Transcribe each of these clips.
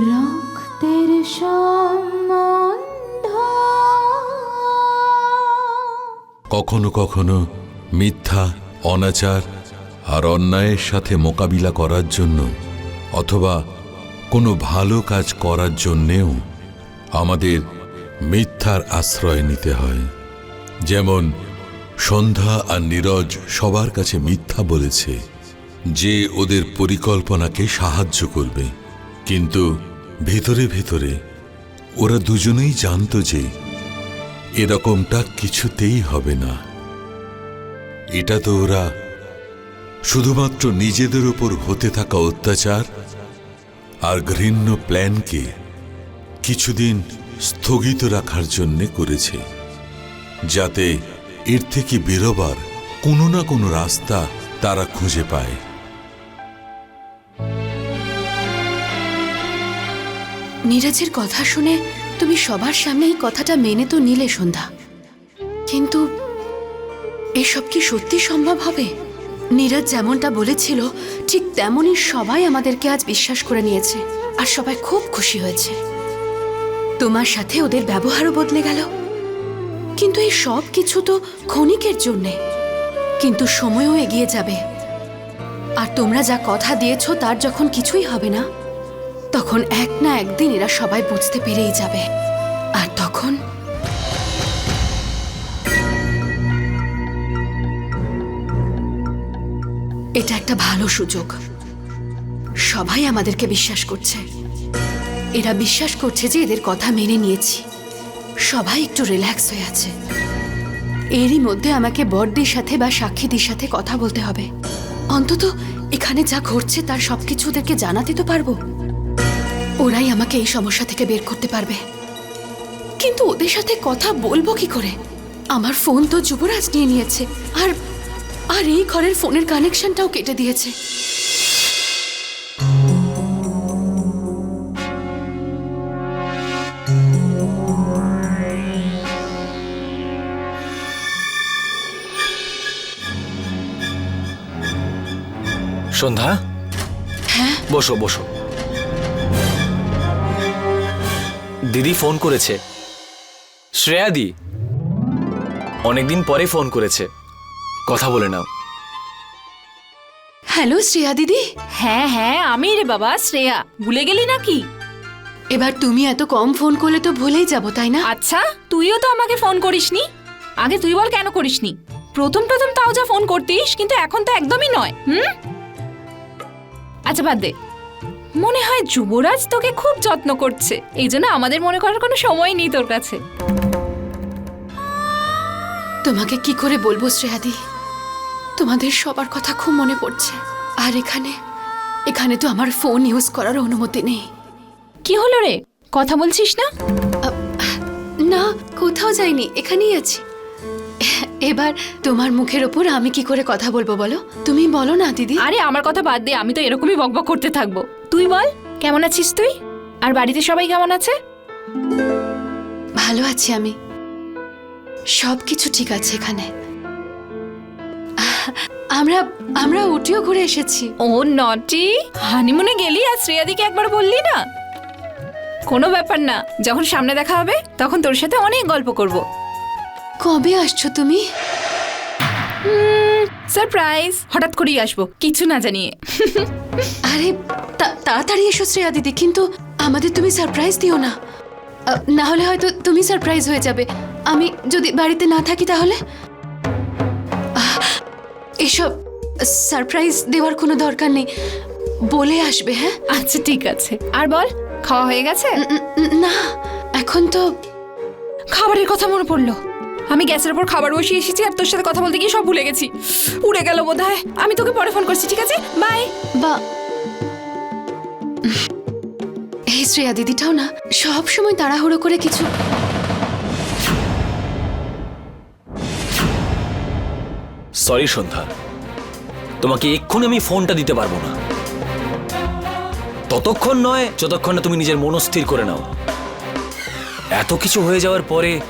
রক্তের সম্বন্ধ। কখনো কখনো মিথ্যা, অনাচার আর অন্যায়ের সাথে মোকাবিলা করার জন্য অথবা কোনো ভালো কাজ করার জন্যেও আমাদের মিথ্যার আশ্রয় নিতে হয়। যেমন সন্ধ্যা আর নীরজ সবার কাছে মিথ্যা বলেছে যে ওদের পরিকল্পনাকে সাহায্য করবে। কিন্তু ভেতরে ভেতরে ওরা দুজনেই জানতো যে এরকমটা কিছুতেই হবে না। এটা তো ওরা শুধুমাত্র নিজেদের উপর হতে থাকা অত্যাচার আর ঘৃণ্য প্ল্যানকে কিছুদিন স্থগিত রাখার জন্যে করেছে, যাতে এর থেকে বেরোবার কোনো না কোনো রাস্তা তারা খুঁজে পায়। নীরজের কথা শুনে তুমি সবার সামনে এই কথাটা মেনে তো নিলে সন্ধ্যা। কিন্তু এসব কি সত্যি সম্ভব হবে? নীরজ যেমনটা বলেছিল, ঠিক তেমনই সবাই আমাদেরকে আজ বিশ্বাস করে নিয়েছে আর সবাই খুব খুশি হয়েছে। তোমার সাথে ওদের ব্যবহারও বদলে গেল। কিন্তু এই সব কিছু তো ক্ষণিকের জন্যে। কিন্তু সময়ও এগিয়ে যাবে। আর তোমরা যা কথা দিয়েছ তার যখন কিছুই হবে না তখন এক না একদিন এরা সবাই বুঝতে পেরেই যাবে। আর তখন? এটা একটা ভালো সুযোগ। সবাই আমাদেরকে বিশ্বাস করছে। এরা বিশ্বাস করছে যে এদের কথা মেনে নিয়েছি। সবাই একটু রিল্যাক্স হয়ে আছে। এরই মধ্যে আমাকে বড়দির সাথে বা সাক্ষীদের সাথে কথা বলতে হবে। অন্তত এখানে যা ঘটছে তার সবকিছু ওদেরকে জানাতে তো পারব। ওরাই আমাকে এই সমস্যা থেকে বের করতে পারবে। কিন্তু ওদের সাথে কথা বলব কি করে? আমার ফোন তো যুবরাজ নিয়ে নিয়েছে আর আর এই ঘরের ফোনের কানেকশনটাও কেটে দিয়েছে। সন্ধ্যা? হ্যাঁ? বসো বসো। দিদি ফোন করেছে। শ্রেয়া দি অনেকদিন পরে ফোন করেছে। কথা বলে নাও। হ্যালো শ্রেয়া দিদি? হ্যাঁ হ্যাঁ আমি রে বাবা শ্রেয়া। ভুলে গেলি নাকি? এবার তুমি এত কম ফোন করলে তো ভুলেই যাব তাই না? আচ্ছা তুইও তো আমাকে ফোন করিসনি? আগে তুই বল কেন করিসনি? প্রথম প্রথম তাও যা ফোন করতিস কিন্তু এখন তো একদমই নয় হুম? আচ্ছা বাদ দে। মনে হয় যুবরাজ তোকে খুব যত্ন করছে। এই জন্য আমাদের মনে করার কোনো সময় নেই তোর কাছে। তোমাকে কি করে বলব শ্রেয়াদি? তোমাদের সবার কথা খুব মনে পড়ছে। আর এখানে এখানে তো আমার ফোন ইউজ করার অনুমতি নেই। কি হলো রে? কথা বলছিস না? না কোথাও যাইনি এখানেই আছি। এবার তোমার মুখের ওপর আমি কি করে কথা বলব বলো? তুমি বলো না দিদি। আরে আমার কথা বাদ দে আমি তো এরকমই বকবক করতে থাকব। তুই বল কেমন আছিস তুই? আর বাড়িতে সবাই কেমন আছে? ভালো আছি আমি। সব কিছু ঠিক আছে এখানে। আমরা আমরা উটিও ঘুরে এসেছি। ও নটি? হানিমুনে গেলি আর শ্রেয়াদিকে একবার বললি না? কোনো ব্যাপার না যখন সামনে দেখা হবে তখন তোর সাথে অনেক গল্প করব। কবে আসছো তুমি? সারপ্রাইজ। হঠাৎ করেই আসব কিছু না জানিয়ে। আরে তাড়াতাড়ি এসো শ্রেয়া দিদি কিন্তু আমাদের তুমি সারপ্রাইজ দিও না। না হলে হয়তো তুমি সারপ্রাইজ হয়ে যাবে। আমি যদি বাড়িতে না থাকি তাহলে? এসব সারপ্রাইজ দেওয়ার কোনো দরকার নেই। বলে আসবে হ্যাঁ? আচ্ছা ঠিক আছে। আর বল খাওয়া হয়ে গেছে? না এখন তো খাবারের কথা মনে পড়ল। আমি গ্যাসের উপর খাবার বসিয়ে এসেছি আর তোর সাথে কথা বলতে গিয়ে সব ভুলে গেছি। উড়ে গেল বোধ আমি তোকে পরে ফোন করছি ঠিক আছে? বাই বা এই শ্রেয়া দিদিটাও না সব সময় তাড়াহুড়ো করে কিছু সরি সন্ধ্যা। তোমাকে এক্ষুনি আমি ফোনটা দিতে পারব না। ততক্ষণ নয় যতক্ষণ না তুমি নিজের মনস্থির করে নাও। এত কিছু হয়ে যাওয়ার পরে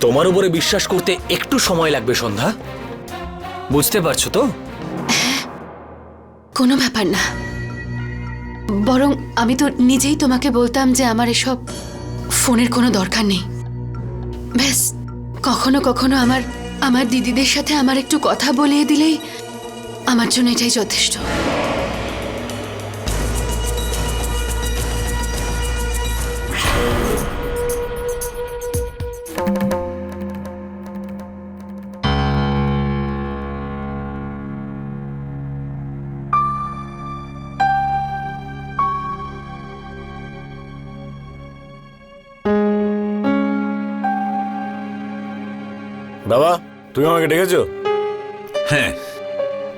তোমার উপরে বিশ্বাস করতে একটু সময় লাগবে সন্ধ্যা। বুঝতে পারছ তো? কোনো ব্যাপার না। বরং আমি তো নিজেই তোমাকে বলতাম যে আমার এসব ফোনের কোনো দরকার নেই। ব্যাস, কখনো কখনো আমার আমার দিদিদের সাথে আমার একটু কথা বলিয়ে দিলেই আমার জন্য এটাই যথেষ্ট। তুমি আমাকে ডেকেছো? হ্যাঁ।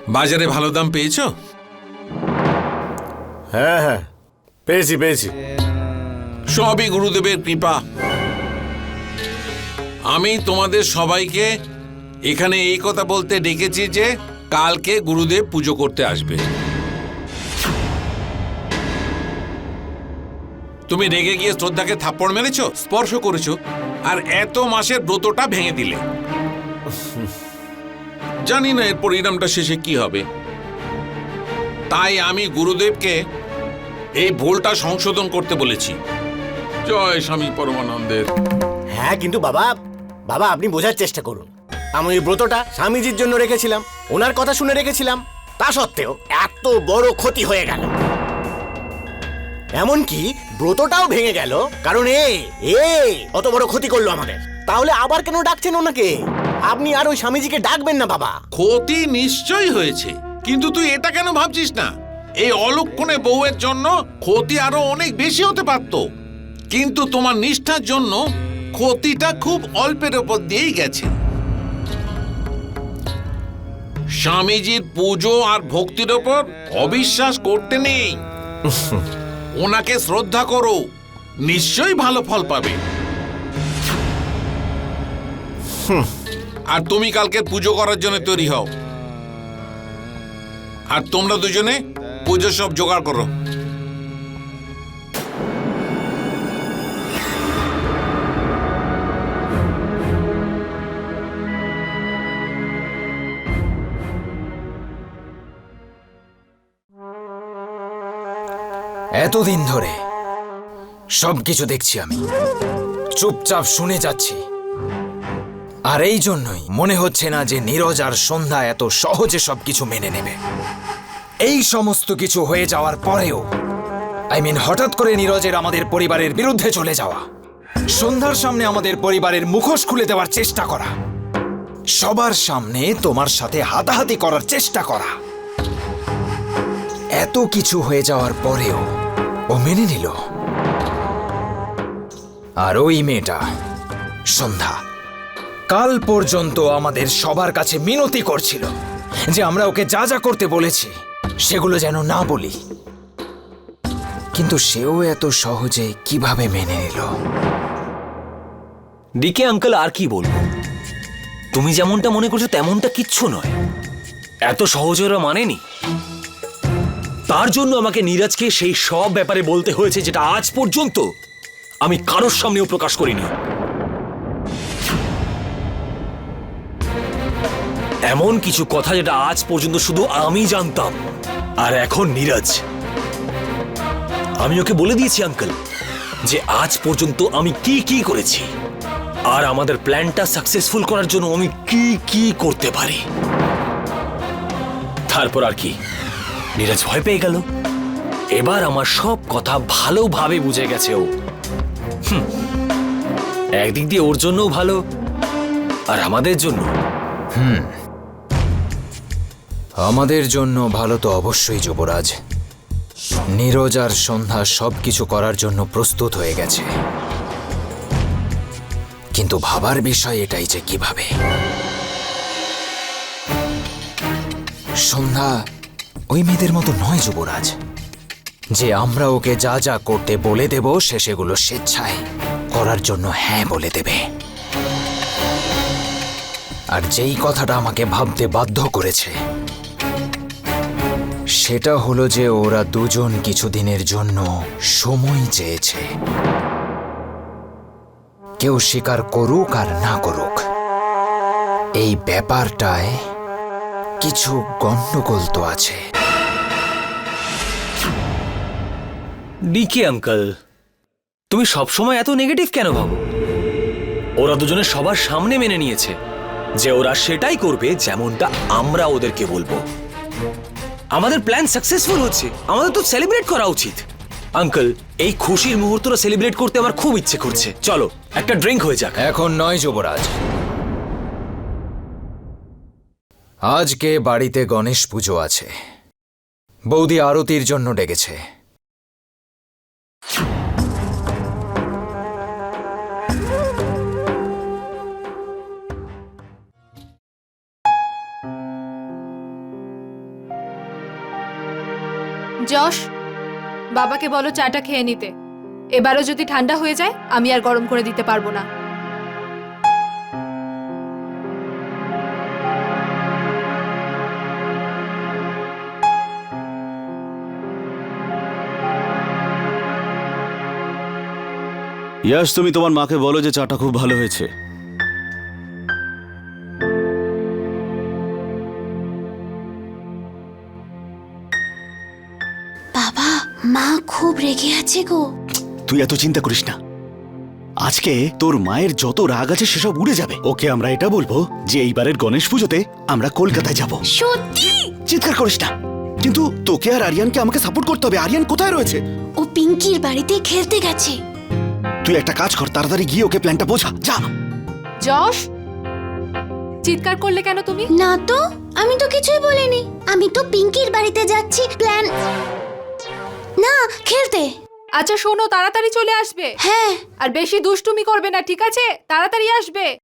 বাজারে ভালো দাম পেয়েছ? হ্যাঁ হ্যাঁ। পেয়েছি পেয়েছি। সবই গুরুদেবের কৃপা। আমি তোমাদের সবাইকে এখানে এই কথা বলতে ডেকেছি যে কালকে গুরুদেব পুজো করতে আসবে। তুমি রেগে গিয়ে শ্রদ্ধাকে থাপ্পড় মেরেছো স্পর্শ করেছ আর এত মাসের ব্রতটা ভেঙে দিলে। জানি না এর পরিণামটা শেষে কি হবে। তাই আমি গুরুদেবকে এই ভুলটা সংশোধন করতে বলেছি। জয় স্বামী পরমানন্দের। হ্যাঁ কিন্তু বাবা বাবা, আপনি বোঝার চেষ্টা করুন। আমি ওই ব্রতটা স্বামীজির জন্য রেখেছিলাম, ওনার কথা শুনে রেখেছিলাম। তা সত্ত্বেও এত বড় ক্ষতি হয়ে গেল। এমনকি ব্রতটাও ভেঙে গেল, কারণ এ এ অত বড় ক্ষতি করল আমাদের। তাহলে আবার কেন ডাকছেন ওনাকে? আপনি আর ওই স্বামীজিকে ডাকবেন না বাবা। ক্ষতি নিশ্চয়ই হয়েছে কিন্তু তুই এটা কেন ভাবছিস না? এই অলক্ষণে বউয়ের জন্য ক্ষতি আরও অনেক বেশি হতে পারত। কিন্তু তোমার নিষ্ঠার জন্য ক্ষতিটা খুব অল্পের ওপর দিয়েই গেছে। স্বামীজির পুজো আর ভক্তির ওপর অবিশ্বাস করতে নেই। ওনাকে শ্রদ্ধা করো নিশ্চয়ই ভালো ফল পাবে। আর তুমি কালকে পুজো করার জন্য তৈরি হও। আর তোমরা দুজনে পুজো সব জোগাড় করো। এতদিন ধরে সবকিছু দেখছি আমি। চুপচাপ শুনে যাচ্ছি। আর এই জন্যই মনে হচ্ছে না যে নীরজ আর সন্ধ্যা এত সহজে সবকিছু মেনে নেবে। এই সমস্ত কিছু হয়ে যাওয়ার পরেও আই মিন হঠাৎ করে নীরজের আমাদের পরিবারের বিরুদ্ধে চলে যাওয়া, সন্ধ্যার সামনে আমাদের পরিবারের মুখোশ খুলে দেওয়ার চেষ্টা করা, সবার সামনে তোমার সাথে হাতাহাতি করার চেষ্টা করা, এত কিছু হয়ে যাওয়ার পরেও ও মেনে নিল। আর ওই মেয়েটা, সন্ধ্যা কাল পর্যন্ত আমাদের সবার কাছে মিনতি করছিল যে আমরা ওকে যা যা করতে বলেছি, সেগুলো যেন না বলি। কিন্তু সেও এত সহজে কীভাবে মেনে নিল? ডিকে, আঙ্কেল, আর কি বলব? তুমি যেমনটা মনে করছ তেমনটা কিচ্ছু নয়। এত সহজে ওরা মানেনি। তার জন্য আমাকে নীরাজকে সেই সব ব্যাপারে বলতে হয়েছে যেটা আজ পর্যন্ত আমি কারোর সামনেও প্রকাশ করিনি। এমন কিছু কথা যেটা আজ পর্যন্ত শুধু আমি জানতাম। আর এখন নীরাজ। আমি ওকে বলে দিয়েছি আঙ্কেল যে আজ পর্যন্ত আমি কি কি করেছি। আর আমাদের প্ল্যানটা সাকসেসফুল করার জন্য আমি কি কি করতে পারি। তারপর আর কি। নীরাজ ভয় পেয়ে গেল। এবার আমার সব কথা ভালোভাবে বুঝে গেছে ও। হুম, একদিক দিয়ে ওর জন্যও ভালো আর আমাদের জন্য। আমাদের জন্য ভালো তো অবশ্যই, যুবরাজ। নীরজ আর সন্ধ্যা সবকিছু করার জন্য প্রস্তুত হয়ে গেছে। কিন্তু ভাবার বিষয় এটাই যে কীভাবে। সন্ধ্যা, ওই মেয়েদের মতো নয়, যুবরাজ। যে আমরা ওকে যা যা করতে বলে দেব, সে সেগুলো স্বেচ্ছায় করার জন্য হ্যাঁ বলে দেবে। আর যেই কথাটা আমাকে ভাবতে বাধ্য করেছে সেটা হলো যে ওরা দুজন কিছুদিনের জন্য সময় চেয়েছে। কেউ স্বীকার করুক আর না করুক। এই ব্যাপারটায় কিছু গণ্ডগোল তো আছে। ডিকে আঙ্কেল, তুমি সবসময় এত নেগেটিভ কেন ভাবো? ওরা দুজনে সবার সামনে মেনে নিয়েছে যে ওরা সেটাই করবে যেমনটা আমরা ওদেরকে বলব। আমাদের প্ল্যান সাকসেসফুল হচ্ছে। আমাদের তো সেলিব্রেট করা উচিত। আঙ্কেল এই খুশির মুহূর্তটা সেলিব্রেট করতে আমার খুব ইচ্ছে করছে। চলো, একটা ড্রিঙ্ক হয়ে যাক। এখন নয় যুবরাজ। আজকে বাড়িতে গণেশ পুজো আছে। বৌদি আরতির জন্য ডেকেছে। যশ বাবাকে বলো চাটা খেয়ে নিতে। এবারও যদি ঠান্ডা হয়ে যায়, আমি আর গরম করে দিতে পারব না। তুমি তোমার মাকে বলো যে চাটা খুব ভালো হয়েছে। রেগে আছে গো। তুই এত চিন্তা করিস না। আজকে তোর মায়ের যত রাগ আছে সেসব উড়ে যাবে। ওকে আমরা এটা বলব যে এইবারের গণেশ পুজোতে আমরা কলকাতায় যাব। সত্যি? চিৎকার করিস না। কিন্তু তোকে আর আরিয়ানকে আমাকে সাপোর্ট করতে হবে। আরিয়ান কোথায় রয়েছে? ও পিঙ্কির বাড়িতে খেলতে গেছে। তুই একটা কাজ কর তাড়াতাড়ি গিয়ে ওকে প্ল্যানটা বোঝা। যা। যশ চিৎকার করলে কেন তুমি? না তো আমি তো কিছুই বলিনি। আমি তো পিঙ্কির বাড়িতে যাচ্ছি প্ল্যান না খেলতে। আচ্ছা শোনো তাড়াতাড়ি চলে আসবে। হ্যাঁ। আর বেশি দুষ্টুমি করবে না ঠিক আছে? তাড়াতাড়ি আসবে।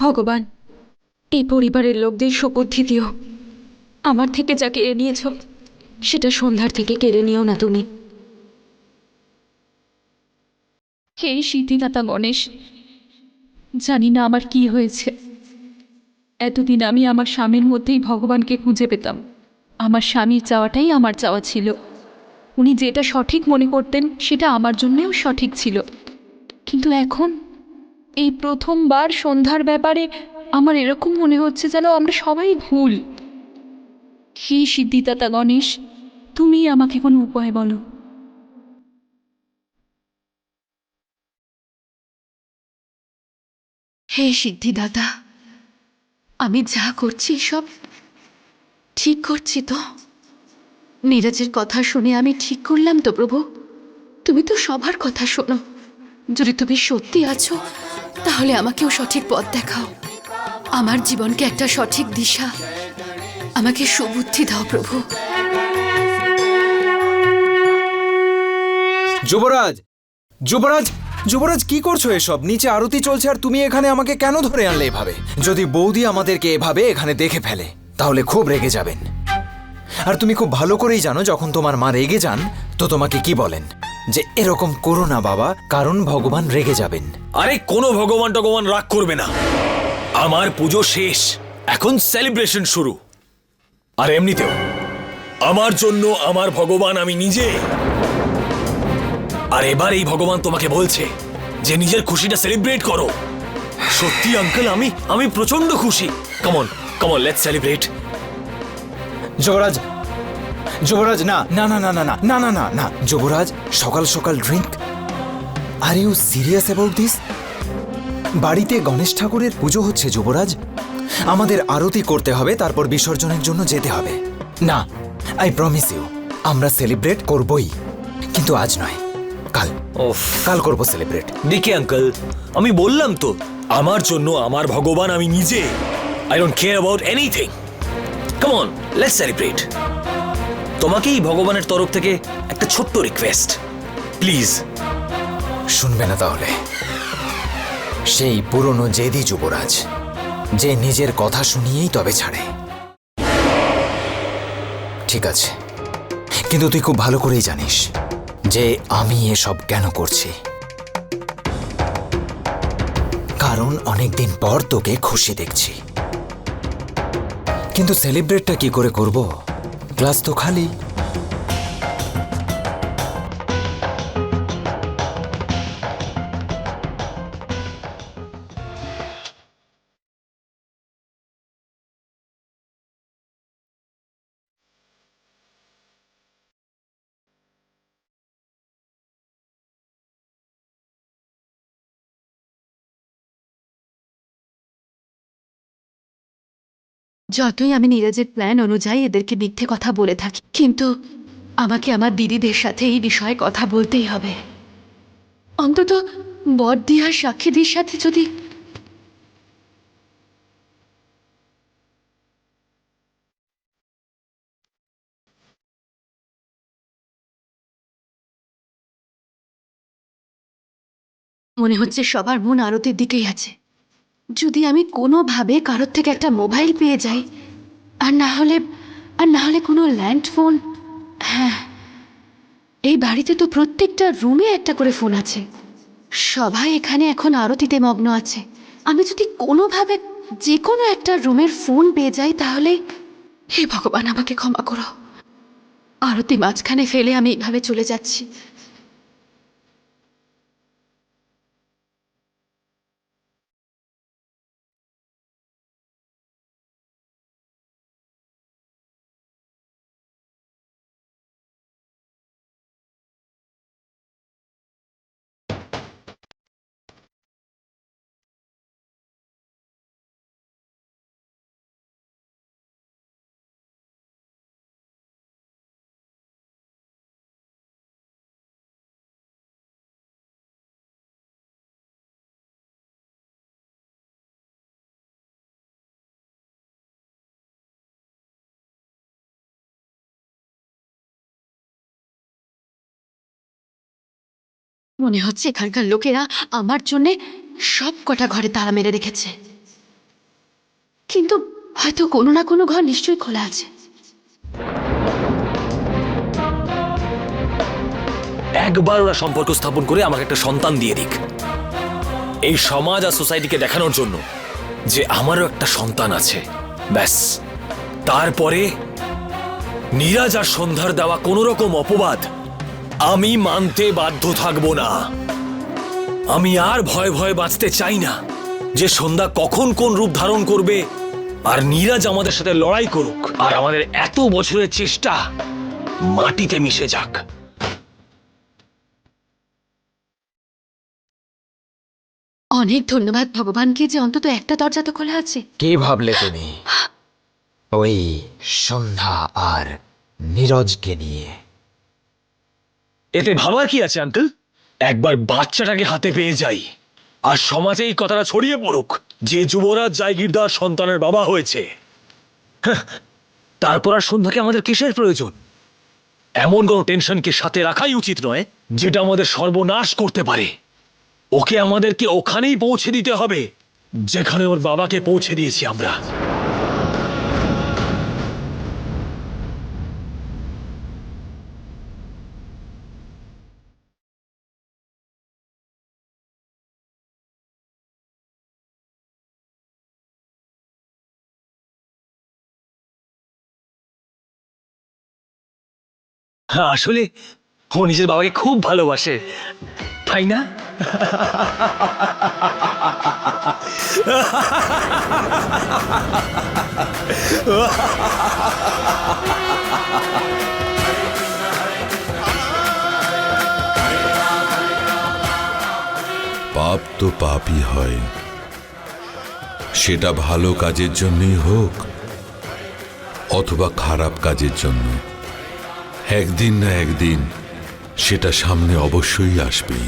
ভগবান, এই পরিবারের লোকদের সুবুদ্ধি দিও। আমার থেকে যা কেড়ে নিয়েছ, সেটা সন্ধ্যার থেকে কেড়ে নিও না তুমি। হে সিদ্ধিদাতা গণেশ, জানি না আমার কি হয়েছে। এতদিন আমি আমার স্বামীর মধ্যেই ভগবানকে খুঁজে পেতাম। আমার স্বামীর চাওয়াটাই আমার চাওয়া ছিল। উনি যেটা সঠিক মনে করতেন, সেটা আমার জন্যেও সঠিক ছিল। কিন্তু এখন এই প্রথমবার সন্ধ্যার ব্যাপারে আমার এরকম মনে হচ্ছে যেন আমরা সবাই ভুল। হে সিদ্ধিদাতা গণেশ, তুমি আমাকে কোনো উপায় বলো। হে সিদ্ধিদাতা, আমি যা করছি সব ঠিক করছি তো? নীরজের কথা শুনে আমি ঠিক করলাম তো প্রভু? তুমি তো সবার কথা শোনো। যদি তুমি সত্যি আছো তাহলে আমাকেও সঠিক পথ দেখাও। আমার জীবনকে একটা সঠিক দিশা। আমাকে সুবুদ্ধি দাও, প্রভু। যুবরাজ! যুবরাজ! যুবরাজ, কি করছ এসব? নিচে আরতি চলছে আর তুমি এখানে আমাকে কেন ধরে আনলে এভাবে? যদি বৌদি আমাদেরকে এভাবে এখানে দেখে ফেলে, তাহলে খুব রেগে যাবেন। আর তুমি খুব ভালো করেই জানো, যখন তোমার মা রেগে যান, তো তোমাকে কি বলেন? যে এরকম করো না বাবা কারণ ভগবান রেগে যাবেন। আরে কোনো ভগবান টগবান রাগ করবে না। আমার পুজো শেষ এখন সেলিব্রেশন শুরু। আর এমনিতেও আমার জন্য আমার ভগবান আমি নিজে। আর এবার এই ভগবান তোমাকে বলছে যে নিজের খুশিটা সেলিব্রেট করো। সত্যি আঙ্কেল আমি আমি প্রচণ্ড খুশি। Come on come on let's celebrate Yuvraj Yuvraj না না না না না না না না না না। যুবরাজ সকাল সকাল drink. Are you serious about this বাড়িতে গণেশ ঠাকুরের পুজো হচ্ছে যুবরাজ। আমাদের আরতি করতে হবে তারপর বিসর্জনের জন্য যেতে হবে। না আই প্রমিস ইউ আমরা সেলিব্রেট করবই। কিন্তু আজ নয় কাল। ওফ কাল করব সেলিব্রেট দেখে আঙ্কেল আমি বললাম তো আমার জন্য আমার ভগবান আমি নিজে। I don't care about anything come on let's celebrate তোমাকেই ভগবানের তরফ থেকে একটা ছোট্ট রিকোয়েস্ট প্লিজ শুনবে না তাহলে। সেই পুরনো জেদি যুবরাজ, যে নিজের কথা শুনিয়েই তবে ছাড়ে। ঠিক আছে। কিন্তু তুই খুব ভালো করেই জানিস যে আমি এসব কেন করছি। কারণ অনেকদিন পর তোকে খুশি দেখছি। কিন্তু সেলিব্রেটটা কি করে করব? ক্লাস তো খালি। যতই আমি নীরাজের প্ল্যান অনুযায়ী এদেরকে মিথ্যে কথা বলে থাকি, কিন্তু আমাকে আমার দিদিদের সাথে এই বিষয়ে কথা বলতেই হবে। অন্তত বড়দি সাক্ষীদির সাথে যদি মনে হচ্ছে সবার মন আরতির দিকেই আছে। যদি আমি কোনোভাবে কারোর থেকে একটা মোবাইল পেয়ে যাই, আর না হলে, আর না হলে কোনো ল্যান্ড ফোন হ্যাঁ এই বাড়িতে তো প্রত্যেকটা রুমে একটা করে ফোন আছে। সবাই এখানে এখন আরতিতে মগ্ন আছে। আমি যদি কোনোভাবে যে কোনো একটা রুমের ফোন পেয়ে যাই তাহলে, হে ভগবান, আমাকে ক্ষমা করো। আরতি মাঝখানে ফেলে আমি এইভাবে চলে যাচ্ছি। মনে হচ্ছে এখানকার লোকেরা আমার জন্যে সব কটা ঘরে তালা মেরে রেখেছে। কিন্তু হয়তো কোনো না কোনো ঘর নিশ্চয়ই খোলা আছে। একবার ওরা সম্পর্ক স্থাপন করে আমাকে একটা সন্তান দিয়ে দিক। এই সমাজ আর সোসাইটিকে দেখানোর জন্য যে আমারও একটা সন্তান আছে। ব্যাস। তারপরে নীরাজ আর সন্ধ্যার দেওয়া কোনো রকম অপবাদ আমি মানতে বাধ্য থাকব না। আমি আর ভয় ভয় বাঁচতে চাই না যে সন্ধ্যা কখন কোন রূপ ধারণ করবে আর নীরাজ আমাদের সাথে লড়াই করুক আর আমাদের এত বছরের চেষ্টা মাটিতে মিশে যাক। অনেক ধন্যবাদ ভগবানকে যে অন্তত একটা দরজা তো খোলা আছে। কে ভাবলে তুমি? ওই সন্ধ্যা আর নীরজকে নিয়ে। এতে ভাবার কি আছে আঙ্কেল একবার বাচ্চাটাকে হাতে পেয়ে যাই। আর সমাজে এই কথাটা ছড়িয়ে পড়ুক যে যুবরাজ জায়গিরদার সন্তানের বাবা হয়েছে। তারপর আর সন্ধ্যাকে আমাদের কিসের প্রয়োজন? এমন কোনো টেনশনকে সাথে রাখাই উচিত নয় যেটা আমাদের সর্বনাশ করতে পারে। ওকে আমাদেরকে ওখানেই পৌঁছে দিতে হবে যেখানে ওর বাবাকে পৌঁছে দিয়েছি আমরা। আসলে ও নিজের বাবাকে খুব ভালোবাসে। তাই না? পাপ তো পাপই হয়। সেটা ভালো কাজের জন্যই হোক, অথবা খারাপ কাজের জন্য একদিন না একদিন সেটা সামনে অবশ্যই আসবেই।